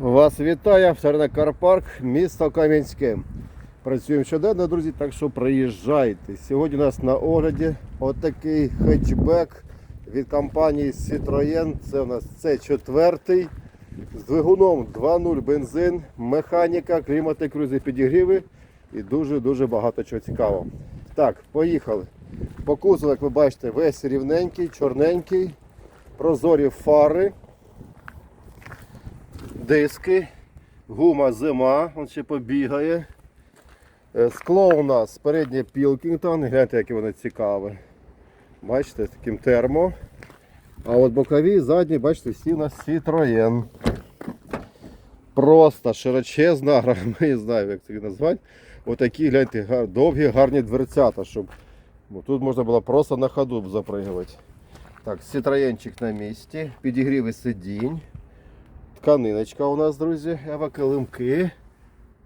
Вас вітає авторина Карпарк, місто Кам'янське. Працюємо щоденно, друзі, так що приїжджайте. Сьогодні у нас на огляді отакий хетчбек від компанії Citroën. Це у нас C4 з двигуном 2.0 бензин, механіка, клімати, крузи, підігріви і дуже-дуже багато чого цікавого. Так, поїхали. По кузову, як ви бачите, весь рівненький, чорненький, прозорі фари диски, гума зима, він ще побігає. Е, Скло у нас переднє Пілкінгтон, гляньте, яке воно цікаве. Бачите, таким термо. А от бокові, задні, бачите, всі у нас Citroën. Просто широчезна, гра- ми не знаємо, як це назвати. Отакі, гляньте, довгі, гарні дверцята, щоб тут можна було просто на ходу запригувати. Так, Citroёнчик на місці, підігріви сидінь. Тканиночка у нас, друзі, евакилимки.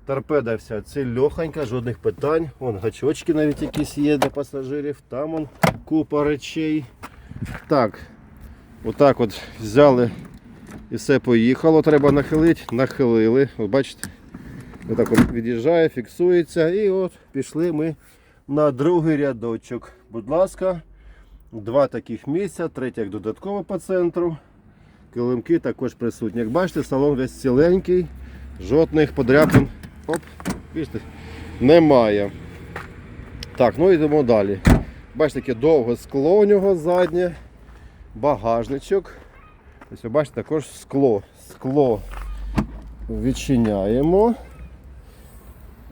Торпеда вся цільохонька, жодних питань. Вон гачочки навіть якісь є для пасажирів. Там вон купа речей. Так, отак от взяли і все поїхало. Треба нахилити, нахилили. От бачите, отак от від'їжджає, фіксується. І от пішли ми на другий рядочок. Будь ласка, два таких місця, третє як додатково по центру. Килимки також присутні. Як бачите, салон весь ціленький, жодних подряпин оп, бачите, немає. Так, ну йдемо далі. Бачите, таке довге скло у нього заднє, багажничок. Ось ви бачите, також скло. Скло відчиняємо.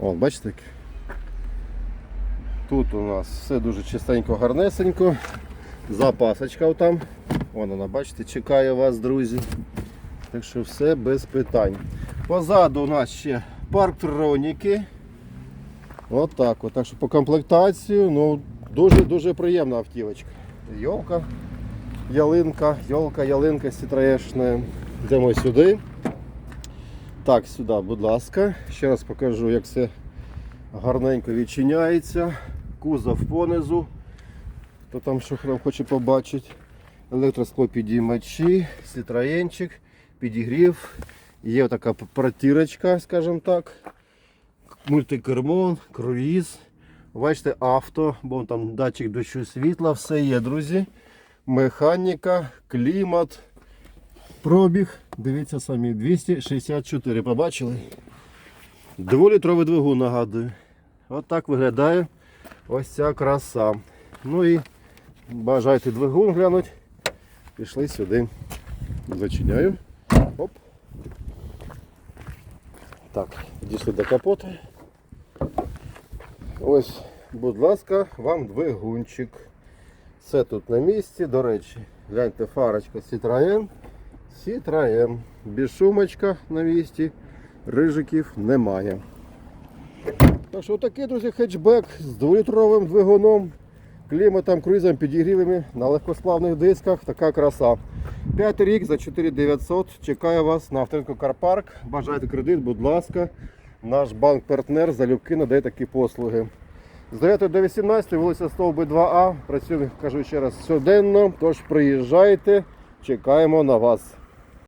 О, бачите? Тут у нас все дуже чистенько, гарнесенько. Запасочка там. Вон вона, бачите, чекає вас, друзі. Так що все без питань. Позаду у нас ще парктроніки. От так от. Так що по комплектацію ну, дуже-дуже приємна автівочка. Йолка, ялинка, йолка, ялинка сітраєшна. Йдемо сюди. Так, сюди, будь ласка. Ще раз покажу, як все гарненько відчиняється. Кузов понизу. Хто там що хоче побачити. Електросклопідіймачі, сітроєнчик, підігрів. Є така протирочка, скажімо так. Мультикермо, круїз. Бачите, авто, бо там датчик дощу світла, все є, друзі. Механіка, клімат, пробіг. Дивіться самі, 264. Побачили? Дволітровий двигун нагадую. От так виглядає ось ця краса. Ну і бажаєте двигун глянути. Пішли сюди. Зачиняю. Оп. Так, дійшли до капота. Ось, будь ласка, вам двигунчик. Все тут на місці. До речі, гляньте, фарочка Citroën. Citroën. Безшумочка на місці. Рижиків немає. Так що такий, друзі, хетчбек з 2-літровим двигуном, кліматом, круїзом, підігрівами на легкосплавних дисках. Така краса. П'ятий рік за 4900. Чекаю вас на авторинку Карпарк. Бажаєте кредит, будь ласка. Наш банк-партнер залюбки надає такі послуги. З 9 до 18 вулиця Стовби 2А. Працюємо, кажу ще раз, щоденно. Тож приїжджайте, чекаємо на вас.